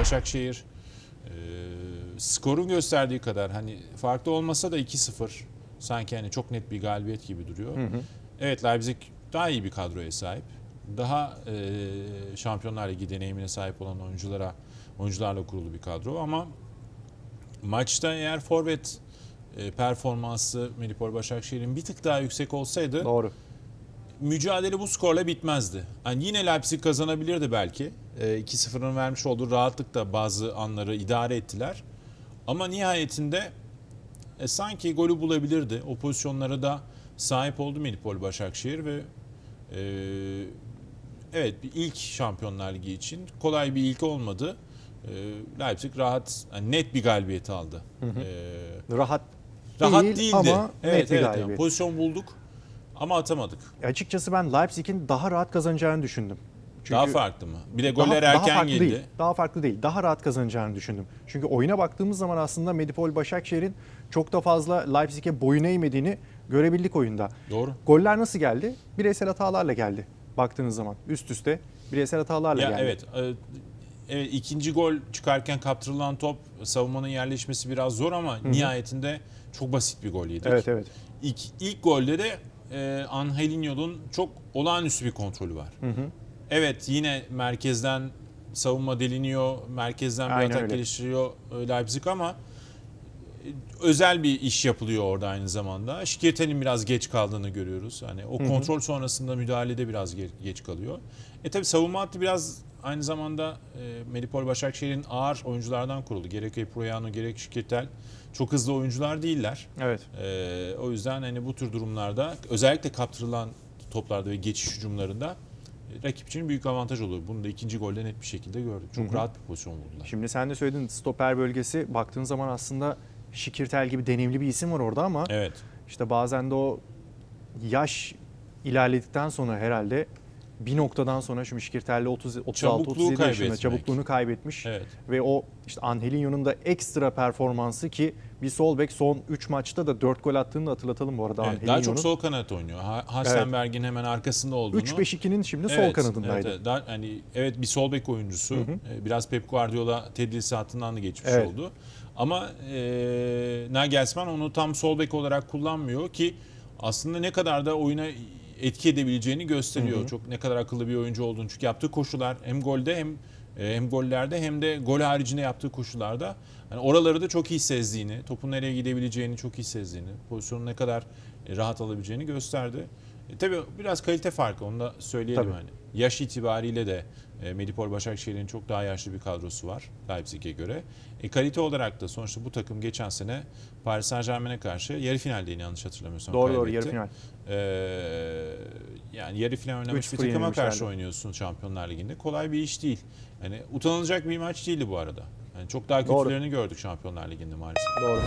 Başakşehir e, skorun gösterdiği kadar hani farklı olmasa da 2-0 sanki hani çok net bir galibiyet gibi duruyor. Evet Leipzig daha iyi bir kadroya sahip. Daha e, Şampiyonlar Ligi deneyimine sahip olan oyunculara oyuncularla kurulu bir kadro ama maçta eğer forvet e, performansı Melipol Başakşehir'in bir tık daha yüksek olsaydı Doğru. mücadele bu skorla bitmezdi. Yani yine Leipzig kazanabilirdi belki. E, 2-0'ın vermiş olduğu rahatlıkla bazı anları idare ettiler. Ama nihayetinde e, sanki golü bulabilirdi. O pozisyonlara da sahip oldu Melipol Başakşehir ve e, evet bir ilk Şampiyonlar Ligi için kolay bir ilk olmadı. E, Leipzig rahat, yani net bir galibiyet aldı. E, Rahat rahat değil değildi. ama evet, net bir evet, yani pozisyon bulduk ama atamadık. Açıkçası ben Leipzig'in daha rahat kazanacağını düşündüm. Çünkü daha farklı mı? Bir de daha- goller daha erken farklı geldi. Değil, daha farklı değil. Daha rahat kazanacağını düşündüm. Çünkü oyuna baktığımız zaman aslında Medipol Başakşehir'in çok da fazla Leipzig'e boyun eğmediğini görebildik oyunda. Doğru. Goller nasıl geldi? Bireysel hatalarla geldi. Baktığınız zaman üst üste bireysel hatalarla Ya geldi. evet. e, evet ikinci gol çıkarken kaptırılan top savunmanın yerleşmesi biraz zor ama nihayetinde çok basit bir gol yedik. Evet evet. İlk, ilk golde de e, Angelinho'nun çok olağanüstü bir kontrolü var. Evet yine merkezden savunma deliniyor, merkezden bir Aynen atak öyle. geliştiriyor e, Leipzig ama e, özel bir iş yapılıyor orada aynı zamanda. Şikirtel'in biraz geç kaldığını görüyoruz. Hani o kontrol sonrasında müdahalede biraz ge- geç kalıyor. E tabi savunma hattı biraz aynı zamanda e, Melipol Başakşehir'in ağır oyunculardan kuruldu. Gerek Eproyano gerek Şikirtel çok hızlı oyuncular değiller. Evet. Ee, o yüzden hani bu tür durumlarda özellikle kaptırılan toplarda ve geçiş hücumlarında e, rakip için büyük avantaj oluyor. Bunu da ikinci golde net bir şekilde gördük. Çok rahat bir pozisyon buldular. Şimdi sen de söyledin stoper bölgesi baktığın zaman aslında Şikirtel gibi deneyimli bir isim var orada ama Evet. işte bazen de o yaş ilerledikten sonra herhalde bir noktadan sonra şimdi Şikirtel'le 30 36 Çabukluğu 37 yaşında çabukluğunu kaybetmiş. Evet. Ve o işte Angelinho'nun da ekstra performansı ki bir sol bek son 3 maçta da 4 gol attığını da hatırlatalım bu arada evet. Daha çok sol kanat oynuyor. Ha- Hasenberg'in hemen arkasında olduğunu. 3-5-2'nin şimdi sol Evet, kanadındaydı. Evet, daha, hani evet bir sol bek oyuncusu. Ee, Biraz Pep Guardiola tedrisatından da geçmiş Evet. oldu. Ama e, Nagelsmann onu tam sol bek olarak kullanmıyor ki aslında ne kadar da oyuna etki edebileceğini gösteriyor. Çok ne kadar akıllı bir oyuncu olduğunu. Çünkü yaptığı koşular hem golde hem e, hem gollerde hem de gol haricinde yaptığı koşularda hani oraları da çok iyi sezdiğini, topun nereye gidebileceğini çok iyi sezdiğini, pozisyonu ne kadar e, rahat alabileceğini gösterdi. E, tabii biraz kalite farkı onu da söyleyelim Tabii. hani. Yaş itibariyle de e, Medipol Başakşehir'in çok daha yaşlı bir kadrosu var Leipzig'e göre. E, kalite olarak da sonuçta bu takım geçen sene Paris Saint Germain'e karşı yarı finaldeydi yanlış hatırlamıyorsam. Doğru doğru kaybetti. yarı final. Ee, yani yarı final oynamış bir 3-0 takıma yenilmişlerdi. karşı oynuyorsun Şampiyonlar Ligi'nde. Kolay bir iş değil. Yani utanılacak bir maç değildi bu arada. Yani çok daha Doğru. kötülerini gördük Şampiyonlar Ligi'nde maalesef. Doğru.